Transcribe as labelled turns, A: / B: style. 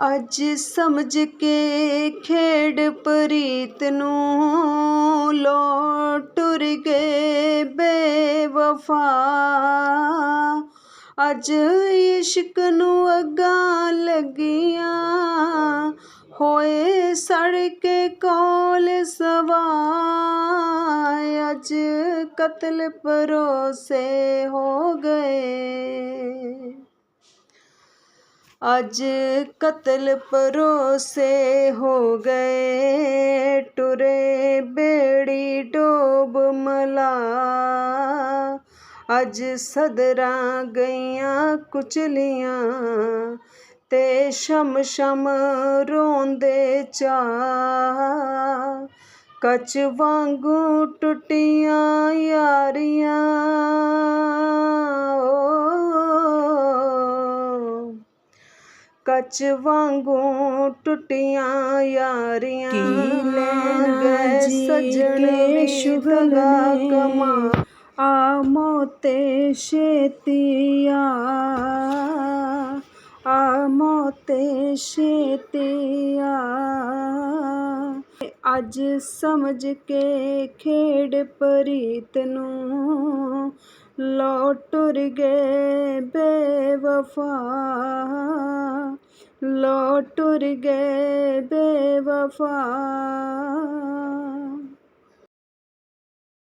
A: ਅੱਜ ਸਮਝ ਕੇ ਖੇਡ ਪ੍ਰੀਤ ਨੂੰ ਲੋ ਟੁਰ ਗਏ ਬੇਵਫਾ। ਅੱਜ ਇਸ਼ਕ ਨੂੰ ਅੱਗਾਂ ਲੱਗੀਆਂ, ਹੋਏ ਸੜ ਕੇ ਕੋਲ ਸਵਾ ਅੱਜ ਕਤਲ ਪਰੋਸੇ ਹੋ ਗਏ। ਅੱਜ ਕਤਲ ਪਰੋਸੇ ਹੋ ਗਏ। ਟੁਰੇ ਬੇੜੀ ਡੋਬ ਮਲਾ। ਅੱਜ ਸਦਰਾਂ ਗਈਆਂ ਕੁਚਲੀਆਂ ਤੇ ਸ਼ਮ ਸ਼ਮ ਰੋਂਦੇ ਚਾ। ਕੱਚ ਵਾਂਗੂ ਟੁੱਟੀਆਂ ਯਾਰੀਆਂ ਕੱਚ ਵਾਂਗੂ ਟੁੱਟੀਆਂ ਯਾਰੀਆਂ
B: ਕੀ ਲੈਣਾ ਜੀ
A: ਸੱਜਣ
B: ਸ਼ੁਗਲ।
A: ਕਮਾ। ਆ ਮੋਤੇ ਛੇਤੀਆ। ਆ ਮੋਤੇ ਛੇਤੀਆ। ਅੱਜ ਸਮਝ ਕੇ ਖੇਡ ਪ੍ਰੀਤ ਨੂੰ। ਲੋ ਟੁਰ ਗਏ ਬੇਵਫਾ। ਲੋ ਟੁਰ ਗਏ ਬੇਵਫਾ